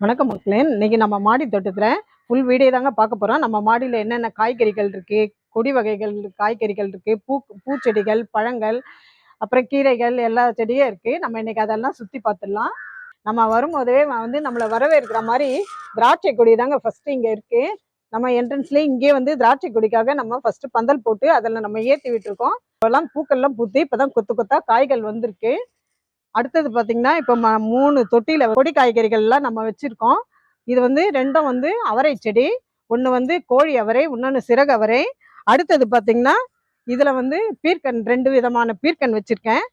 வணக்கம் மக்களே. இன்னைக்கு நம்ம மாடி தோட்டத்தில் ஃபுல் வீடியோ தாங்க பார்க்க போகிறோம் நம்ம மாடியில் என்னென்ன காய்கறிகள் இருக்குது கொடி வகைகள் காய்கறிகள் இருக்குது பூ பூச்செடிகள் பழங்கள் அப்புறம் கீரைகள் எல்லா செடியும் இருக்குது நம்ம இன்னைக்கு அதெல்லாம் சுற்றி பார்த்துடலாம். நம்ம வரும்போதே வந்து நம்மளை வரவேற்கிற மாதிரி திராட்சை கொடி தாங்க ஃபஸ்ட்டு இங்கே இருக்குது நம்ம என்ட்ரன்ஸ்லேயே இங்கே வந்து திராட்சை கொடிக்காக நம்ம ஃபஸ்ட்டு பந்தல் போட்டு அதில் நம்ம ஏற்றி விட்டுருக்கோம். இப்போல்லாம் பூக்கள்லாம் பூத்து இப்போ தான் கொத்து கொத்தா காய்கள் வந்திருக்கு. அடுத்தது பார்த்தீங்கன்னா இப்போ ம மூணு தொட்டியில் கொடி காய்கறிகள்லாம் நம்ம வச்சுருக்கோம். இது வந்து ரெண்டும் வந்து அவரை செடி ஒன்று வந்து கோழி அவரை இன்னொன்று சிறகு அவரை. அடுத்தது பார்த்தீங்கன்னா இதில் வந்து பீர்க்கன் ரெண்டு விதமான பீர்க்கன் வச்சுருக்கேன்.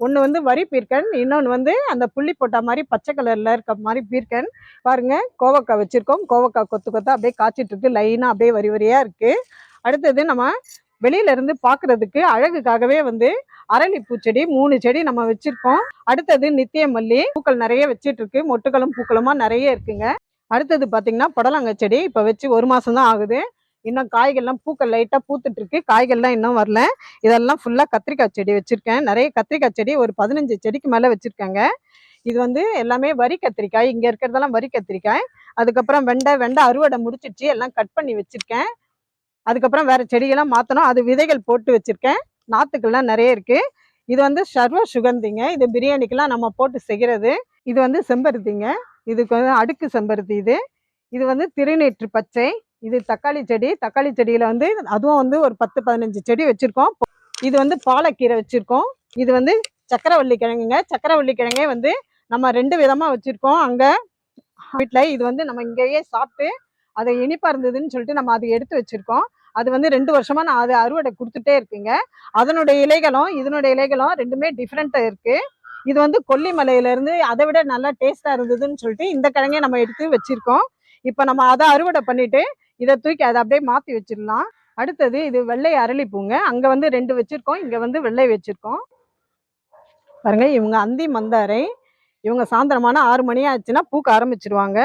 ஒன்று வந்து வரி பீர்க்கன் இன்னொன்று வந்து அந்த புள்ளி போட்ட மாதிரி பச்சை கலரில் இருக்க மாதிரி பீர்க்கன். பாருங்க கோவக்காய் வச்சுருக்கோம். கோவக்காய் கொத்து கொத்தா அப்படியே காய்ச்சிட்டு இருக்கு. லைனாக அப்படியே வரி வரியாக இருக்குது அடுத்தது நம்ம வெளியில இருந்து பாக்குறதுக்கு அழகுக்காகவே வந்து அரளி பூச்செடி மூணு செடி நம்ம வச்சிருக்கோம். அடுத்தது நித்திய மல்லி பூக்கள் நிறைய வச்சிட்டு இருக்கு மொட்டுகளும் பூக்களுமா நிறைய இருக்குங்க. அடுத்தது பாத்தீங்கன்னா புடலங்க செடி இப்ப வச்சு ஒரு மாசம் தான் ஆகுது. இன்னும் காய்கள்லாம் பூக்கள் லைட்டா பூத்துட்டு இருக்கு காய்கள்லாம் இன்னும் வரல. இதெல்லாம் ஃபுல்லா கத்திரிக்காய் செடி வச்சிருக்கேன். நிறைய கத்திரிக்காய் செடி ஒரு பதினஞ்சு செடிக்கு மேல வச்சிருக்கேங்க. இது வந்து எல்லாமே வரி கத்திரிக்காய். இங்க இருக்கிறதெல்லாம் வரி கத்திரிக்காய். அதுக்கப்புறம் வெண்டை வெண்டை அறுவடை முடிச்சிடுச்சு. எல்லாம் கட் பண்ணி வச்சிருக்கேன். அதுக்கப்புறம் வேறு செடியெல்லாம் மாற்றணும் அது விதைகள் போட்டு வச்சுருக்கேன். நாற்றுக்கள்லாம் நிறைய இருக்குது இது வந்து சர்வ சுகந்திங்க. இது பிரியாணிக்கெலாம் நம்ம போட்டு செய்கிறது இது வந்து செம்பருத்திங்க. இதுக்கு வந்து அடுக்கு செம்பருத்தி இது. இது வந்து திருநீற்று பச்சை. இது தக்காளி செடி. தக்காளி செடியில் வந்து அதுவும் வந்து ஒரு பத்து பதினஞ்சு செடி வச்சுருக்கோம். இது வந்து பாலக்கீரை வச்சுருக்கோம். இது வந்து சக்கரவள்ளி கிழங்குங்க. சக்கரவள்ளி கிழங்கே வந்து நம்ம ரெண்டு விதமாக வச்சுருக்கோம். அங்கே வீட்டில் இது வந்து நம்ம இங்கேயே சாப்பிட்டு அதை இனிப்பாக இருந்ததுன்னு சொல்லிட்டு நம்ம அதை எடுத்து வச்சுருக்கோம். அது வந்து ரெண்டு வருஷமா நான் அது அறுவடை கொடுத்துட்டே இருக்குங்க. அதனுடைய இலைகளும் இதனுடைய இலைகளும் ரெண்டுமே டிஃப்ரெண்ட்டாக இருக்கு. இது வந்து கொல்லிமலையிலேருந்து அதை விட நல்லா டேஸ்ட்டாக இருந்ததுன்னு சொல்லிட்டு இந்த கிழங்கே நம்ம எடுத்து வச்சிருக்கோம். இப்போ நம்ம அதை அறுவடை பண்ணிட்டு இதை தூக்கி அதை அப்படியே மாற்றி வச்சிடலாம். அடுத்தது இது வெள்ளை அரளிப்பூங்க. அங்கே வந்து ரெண்டு வச்சுருக்கோம் இங்கே வந்து வெள்ளை வச்சுருக்கோம். பாருங்க இவங்க அந்தி மந்தாரை. இவங்க சாயந்தரமான ஆறு மணி ஆச்சுன்னா பூக்க ஆரம்பிச்சிருவாங்க.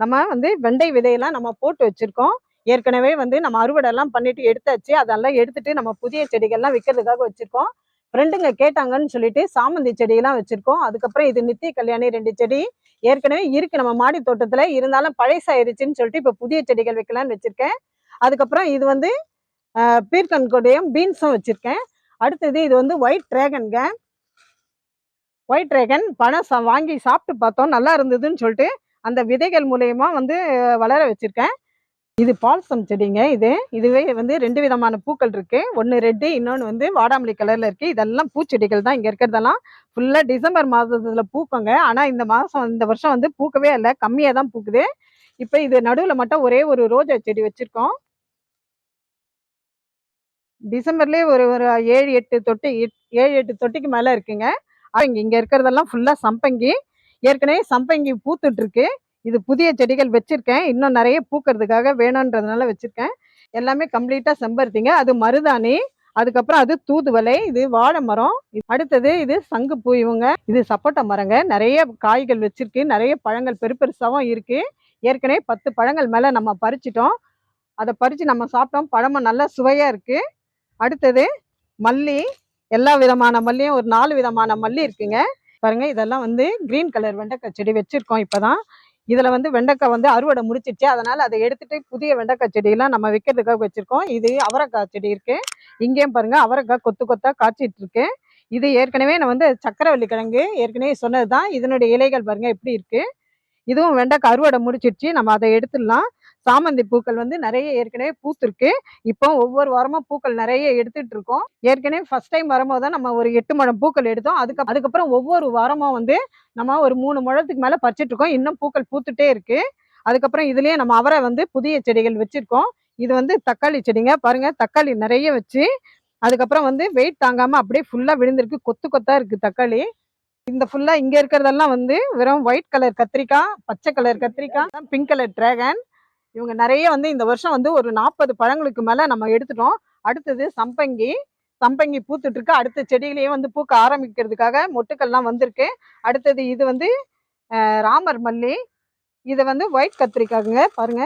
நம்ம வந்து வெண்டை விதையெல்லாம் நம்ம போட்டு வச்சுருக்கோம். ஏற்கனவே வந்து நம்ம அறுவடை எல்லாம் பண்ணிட்டு எடுத்தாச்சு. அதெல்லாம் எடுத்துட்டு நம்ம புதிய செடிகள்லாம் விற்கிறதுக்காக வச்சுருக்கோம். ஃப்ரெண்டுங்க கேட்டாங்கன்னு சொல்லிட்டு சாமந்தி செடியெல்லாம் வச்சுருக்கோம். அதுக்கப்புறம் இது நித்திய கல்யாணி ரெண்டு செடி ஏற்கனவே இருக்கு. நம்ம மாடி தோட்டத்தில் இருந்தாலும் பழசாயிருச்சுன்னு சொல்லிட்டு இப்போ புதிய செடிகள் வைக்கலாம்னு வச்சுருக்கேன். அதுக்கப்புறம் இது வந்து பீர்கன்கொடையும் பீன்ஸும் வச்சுருக்கேன். அடுத்தது இது வந்து ஒயிட் டிராகன்ங்க ஒயிட் டிராகன் பணம் சா- வாங்கி சாப்பிட்டு பார்த்தோம். நல்லா இருந்ததுன்னு சொல்லிட்டு அந்த விதைகள் மூலயமா வந்து வளர வச்சுருக்கேன். இது பால்சம் செடிங்க இது. இதுவே வந்து ரெண்டு விதமான பூக்கள் இருக்கு. ஒன்று ரெட்டு இன்னொன்று வந்து வாடாமல்லி கலரில் இருக்கு. இதெல்லாம் பூச்செடிகள் தான். இங்கே இருக்கிறதெல்லாம் ஃபுல்லாக டிசம்பர் மாதத்துல பூக்குங்க. ஆனால் இந்த மாதம் இந்த வருஷம் வந்து பூக்கவே இல்லை. கம்மியாக தான் பூக்குது. இப்போ இது நடுவில் மட்டும் ஒரே ஒரு ரோஜா செடி வச்சுருக்கோம். டிசம்பர்லேயே ஒரு ஒரு ஏழு எட்டு தொட்டி எட்- ஏழு எட்டு தொட்டிக்கு மேலே இருக்குங்க. ஆ இங்கே இங்கே இருக்கிறதெல்லாம் ஃபுல்லாக சம்பங்கி. ஏற்கனவே சம்பங்கி பூத்துட்ருக்கு இது புதிய செடிகள் வச்சிருக்கேன். இன்னும் நிறைய பூக்கிறதுக்காக வேணுன்றதுனால வச்சிருக்கேன். எல்லாமே கம்ப்ளீட்டாக செம்பருத்திங்க. அது மருதாணி அதுக்கப்புறம் அது தூதுவளை இது வாழை மரம் அடுத்தது இது சங்குப்பூ இவங்க. இது சப்போட்டா மரங்க. நிறைய காய்கள் வச்சிருக்கு. நிறைய பழங்கள் பெரு பெருசாவும் இருக்கு. ஏற்கனவே பத்து பழங்கள் மேலே நம்ம பறிச்சிட்டோம். அதை பறித்து நம்ம சாப்பிட்டோம். பழமும் நல்லா சுவையாக இருக்குது அடுத்தது மல்லி. எல்லா விதமான மல்லியும் ஒரு நாலு விதமான மல்லி இருக்குங்க. பாருங்க இதெல்லாம் வந்து க்ரீன் கலர் வெண்டைக்காய் செடி வச்சுருக்கோம் இப்போ தான் இதில் வந்து வெண்டைக்காய் வந்து அறுவடை முடிச்சிடுச்சு அதனால் அதை எடுத்துகிட்டு புதிய வெண்டைக்காய் செடியெல்லாம் நம்ம வைக்கிறதுக்காக வச்சுருக்கோம். இது அவரைக்காய் செடி இருக்குது இங்கேயும் பாருங்கள் அவரைக்காய் கொத்து கொத்தாக காய்ச்சிட்டு இருக்கு. இது ஏற்கனவே நான் வந்து சக்கரவள்ளி கிழங்கு ஏற்கனவே சொன்னதுதான். இதனுடைய இலைகள் பாருங்கள் எப்படி இருக்குது இதுவும் வெண்டைக்காய் அறுவடை முடிச்சிடுச்சு நம்ம அதை எடுத்துடலாம். சாமந்தி பூக்கள் வந்து நிறைய ஏற்கனவே பூத்திருக்கு. இப்போ ஒவ்வொரு வாரமும் பூக்கள் நிறைய எடுத்துட்டு இருக்கோம். ஏற்கனவே ஃபர்ஸ்ட் டைம் வரும்போது தான் நம்ம ஒரு எட்டு முழம் பூக்கள் எடுத்தோம். அதுக்கு அதுக்கப்புறம் ஒவ்வொரு வாரமும் வந்து நம்ம ஒரு மூணு முழத்துக்கு மேலே பறிச்சிட்டு இருக்கோம். இன்னும் பூக்கள் பூத்துட்டே இருக்கு. அதுக்கப்புறம் இதுலயே நம்ம அவரை வந்து புதிய செடிகள் வச்சிருக்கோம். இது வந்து தக்காளி செடிங்க. பாருங்க தக்காளி நிறைய வச்சு அதுக்கப்புறம் வந்து வெயிட் தாங்காம அப்படியே ஃபுல்லா விழுந்திருக்கு. கொத்து கொத்தா இருக்கு தக்காளி. இந்த ஃபுல்லா இங்க இருக்கிறதெல்லாம் வந்து வெறும் ஒயிட் கலர் கத்திரிக்காய் பச்சை கலர் கத்திரிக்காய் பிங்க் கலர் டிராகன் இவங்க நிறைய வந்து இந்த வருஷம் வந்து ஒரு நாற்பது பழங்களுக்கு மேலே நம்ம எடுத்துட்டோம். அடுத்தது சம்பங்கி சம்பங்கி பூத்துட்டு இருக்கு அடுத்த செடியிலேயே வந்து பூக்க ஆரம்பிக்கிறதுக்காக மொட்டுக்கள்லாம் வந்திருக்கு. அடுத்தது இது வந்து ராமர் மல்லி. இதை வந்து ஒயிட் கத்திரிக்காய்ங்க பாருங்க.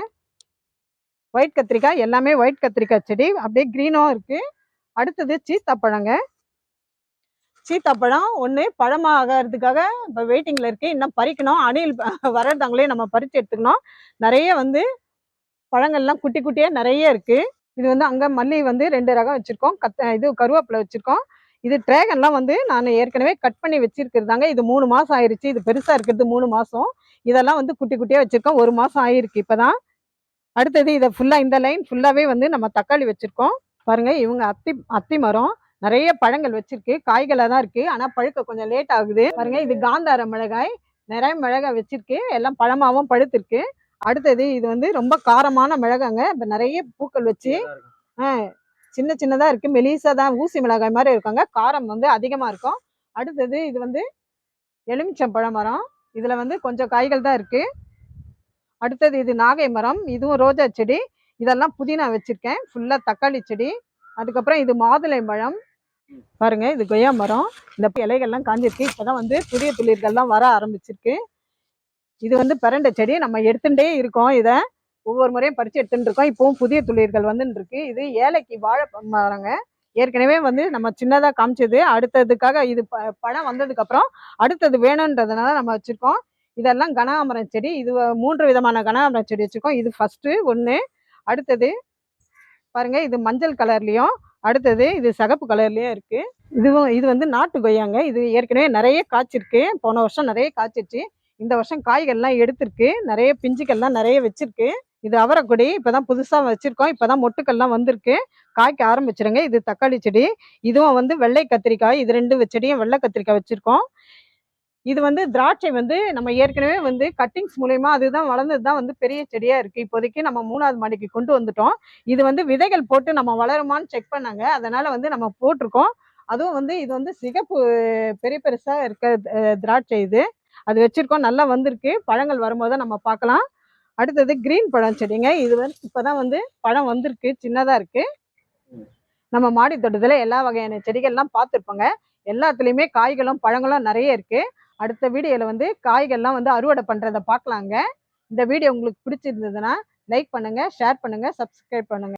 ஒயிட் கத்திரிக்காய் எல்லாமே ஒயிட் கத்திரிக்காய் செடி. அப்படியே க்ரீனும் இருக்கு. அடுத்தது சீத்தாப்பழங்க. சீத்தாப்பழம் ஒன்று பழமாகிறதுக்காக இப்போ வெயிட்டிங்கில் இருக்குது இன்னும் பறிக்கணும். அணில் வர்றதாங்களே நம்ம பறித்து எடுத்துக்கணும். நிறைய வந்து பழங்கள்லாம் குட்டி குட்டியாக நிறைய இருக்குது இது வந்து அங்கே மல்லி வந்து ரெண்டு ரகம் வச்சுருக்கோம். கத்த இது கருவேப்பிலை வச்சுருக்கோம். இது ட்ராகன்லாம் வந்து நான் ஏற்கனவே கட் பண்ணி வச்சிருக்கிறதாங்க இது மூணு மாதம் ஆயிருச்சு. இது பெருசாக இருக்கிறது மூணு மாதம் இதெல்லாம் வந்து குட்டி குட்டியாக வச்சுருக்கோம். ஒரு மாதம் ஆயிருக்கு இப்போ தான் அடுத்தது இதை ஃபுல்லாக இந்த லைன் ஃபுல்லாகவே வந்து நம்ம தக்காளி வச்சுருக்கோம். பாருங்கள் இவங்க அத்தி அத்தி மரம். நிறைய பழங்கள் வச்சிருக்கு. காய்களாக தான் இருக்குது ஆனால் பழுக்க கொஞ்சம் லேட் ஆகுது. பாருங்கள் இது காந்தார மிளகாய். நிறைய மிளகாய் வச்சிருக்கு. எல்லாம் பழமாகவும் பழுத்திருக்கு. அடுத்தது இது வந்து ரொம்ப காரமான மிளகாங்க. இப்போ நிறைய பூக்கள் வச்சு சின்ன சின்னதா இருக்கு. மெலிசா தான் ஊசி மிளகாய் மாதிரி இருக்காங்க. காரம் வந்து அதிகமா இருக்கும். அடுத்தது இது வந்து எலுமிச்சம்பழம் மரம். இதுல வந்து கொஞ்சம் காய்கள் தான் இருக்கு. அடுத்தது இது நாகை மரம். இதுவும் ரோஜா செடி. இதெல்லாம் புதினா வச்சிருக்கேன். ஃபுல்லா தக்காளி செடி. அதுக்கப்புறம் இது மாதுளை பழம். பாருங்க இது கொய்யா மரம். இந்த இலைகள்லாம் காஞ்சிருக்கு. இப்பதான் வந்து புதிய துளிர்கள்லாம் வர ஆரம்பிச்சிருக்கு. இது வந்து பிரண்டை செடி நம்ம எடுத்துட்டே இருக்கோம். இதை ஒவ்வொரு முறையும் பறித்து எடுத்துட்டு இருக்கோம். புதிய துளிர்கள் வந்துட்டு இருக்கு. இது ஏலைக்கு வாழை மரங்க ஏற்கனவே வந்து நம்ம சின்னதாக காமிச்சது. அடுத்ததுக்காக இது ப- பழம் வந்ததுக்கப்புறம் அடுத்தது வேணுன்றதுனால நம்ம வச்சுருக்கோம். இதெல்லாம் கனகாமரம் செடி. இது மூன்று விதமான கனகாமரம் செடி வச்சுருக்கோம். இது ஃபஸ்ட்டு ஒன்று அடுத்தது பாருங்கள் இது மஞ்சள் கலர்லேயும் அடுத்தது இது சிகப்பு கலர்லேயும் இருக்குது இதுவும் இது வந்து நாட்டு கொய்யாங்க. இது ஏற்கனவே நிறைய காய்ச்சிருக்கு. போன வருஷம் நிறைய காய்ச்சிருச்சு. இந்த வருஷம் காய்கள்லாம் எடுத்திருக்கு. நிறைய பிஞ்சுக்கள்லாம் நிறைய வச்சிருக்கு. இது அவரைக்கொடி புதுசாக வச்சுருக்கோம். இப்போ தான் மொட்டுக்கள்லாம் வந்திருக்கு. காய்க்க ஆரம்பிச்சிருங்க. இது தக்காளி செடி. இதுவும் வந்து வெள்ளை கத்திரிக்காய். இது ரெண்டு செடியும் வெள்ளை கத்திரிக்காய் வச்சுருக்கோம். இது வந்து திராட்சை வந்து நம்ம ஏற்கனவே வந்து கட்டிங்ஸ் மூலயமா அதுதான் வளர்ந்தது தான் வந்து பெரிய செடியாக இருக்குது இப்போதைக்கு நம்ம மூணாவது மாடிக்கு கொண்டு வந்துட்டோம். இது வந்து விதைகள் போட்டு நம்ம வளருமான்னு செக் பண்ணாங்க. அதனால் வந்து நம்ம போட்டிருக்கோம். அதுவும் வந்து இது வந்து சிகப்பு பெரிய பெருசாக இருக்க திராட்சை இது. அது வச்சிருக்கோம். நல்லா வந்திருக்கு. பழங்கள் வரும்போது நம்ம பார்க்கலாம். அடுத்தது கிரீன் பழம் செடிங்க. இது வந்து இப்பதான் வந்து பழம் வந்திருக்கு. சின்னதா இருக்கு. நம்ம மாடி தோட்டத்துல எல்லா வகையான செடிகள்லாம் பார்த்துருப்போங்க. எல்லாத்துலேயுமே காய்களும் பழங்களும் நிறைய இருக்கு. அடுத்த வீடியோல வந்து காய்கள்லாம் வந்து அறுவடை பண்றதை பார்க்கலாங்க. இந்த வீடியோ உங்களுக்கு பிடிச்சிருந்ததுன்னா லைக் பண்ணுங்க ஷேர் பண்ணுங்க சப்ஸ்கிரைப் பண்ணுங்க.